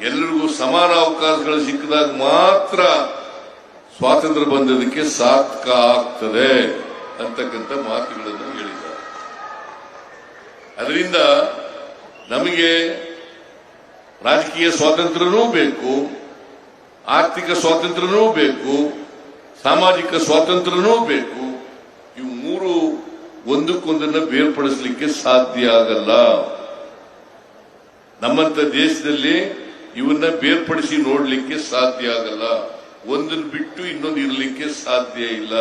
ಎಲ್ಲರಿಗೂ ಸಮಾನ ಅವಕಾಶಗಳು ಸಿಕ್ಕಿದಾಗ ಮಾತ್ರ ಸ್ವಾತಂತ್ರ್ಯ ಬಂದಿದ್ದಕ್ಕೆ ಸಾರ್ಥಕ ಆಗ್ತದೆ ಅಂತಕ್ಕಂಥ ಮಾತುಗಳನ್ನು ಹೇಳಿದ್ದಾರೆ. ಅದರಿಂದ ನಮಗೆ ರಾಜಕೀಯ ಸ್ವಾತಂತ್ರ್ಯನೂ ಬೇಕು, ಆರ್ಥಿಕ ಸ್ವಾತಂತ್ರ್ಯನೂ ಬೇಕು, ಸಾಮಾಜಿಕ ಸ್ವಾತಂತ್ರ್ಯನೂ ಬೇಕು. ಇವು ಮೂರು ಒಂದಕ್ಕೊಂದನ್ನ ಬೇರ್ಪಡಿಸಲಿಕ್ಕೆ ಸಾಧ್ಯ ಆಗಲ್ಲ. ನಮ್ಮಂತ ದೇಶದಲ್ಲಿ ಇವನ್ನ ಬೇರ್ಪಡಿಸಿ ನೋಡ್ಲಿಕ್ಕೆ ಸಾಧ್ಯ ಆಗಲ್ಲ. ಒಂದನ್ನು ಬಿಟ್ಟು ಇನ್ನೊಂದು ಇರಲಿಕ್ಕೆ ಸಾಧ್ಯ ಇಲ್ಲ.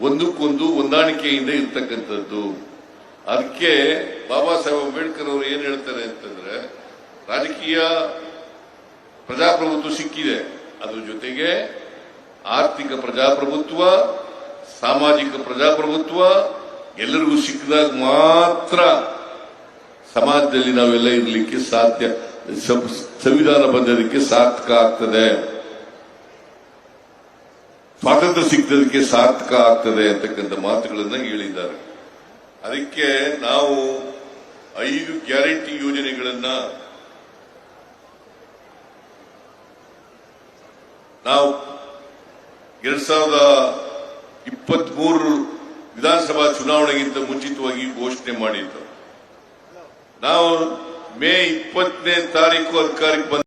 ಒಂದಕ್ಕೊಂದು ಹೊಂದಾಣಿಕೆಯಿಂದ ಇರ್ತಕ್ಕಂಥದ್ದು. ಅದಕ್ಕೆ ಬಾಬಾ ಸಾಹೇಬ್ ಅಂಬೇಡ್ಕರ್ ಅವರು ಏನ್ ಹೇಳ್ತಾರೆ ಅಂತಂದ್ರೆ, ರಾಜಕೀಯ ಪ್ರಜಾಪ್ರಭುತ್ವ ಸಿಕ್ಕಿದೆ. ಅದ್ರ ಜೊತೆಗೆ ಆರ್ಥಿಕ ಪ್ರಜಾಪ್ರಭುತ್ವ, ಸಾಮಾಜಿಕ ಪ್ರಜಾಪ್ರಭುತ್ವ ಎಲ್ಲರಿಗೂ ಸಿಕ್ಕಿದಾಗ ಮಾತ್ರ ಸಮಾಜದಲ್ಲಿ ನಾವೆಲ್ಲ ಇರಲಿಕ್ಕೆ ಸಾಧ್ಯ. ಸಂವಿಧಾನ ಬಂದದಕ್ಕೆ ಸಾರ್ಥಕ ಆಗ್ತದೆ. ಸ್ವಾತಂತ್ರ್ಯ ಸಿಕ್ಕದಕ್ಕೆ ಸಾರ್ಥಕ ಆಗ್ತದೆ ಅಂತಕ್ಕಂಥ ಮಾತುಗಳನ್ನ ಹೇಳಿದ್ದಾರೆ. ಅದಕ್ಕೆ ನಾವು ಐದು ಗ್ಯಾರಂಟಿ ಯೋಜನೆಗಳನ್ನ ನಾವು ಎರಡ್ ಸಾವಿರದ ಇಪ್ಪತ್ತ್ ಮೂರು ವಿಧಾನಸಭಾ ಚುನಾವಣೆಗಿಂತ ಮುಂಚಿತವಾಗಿ ಘೋಷಣೆ ಮಾಡಿದ್ದು. ನಾವು मे इपत् तारीख कर्क बंद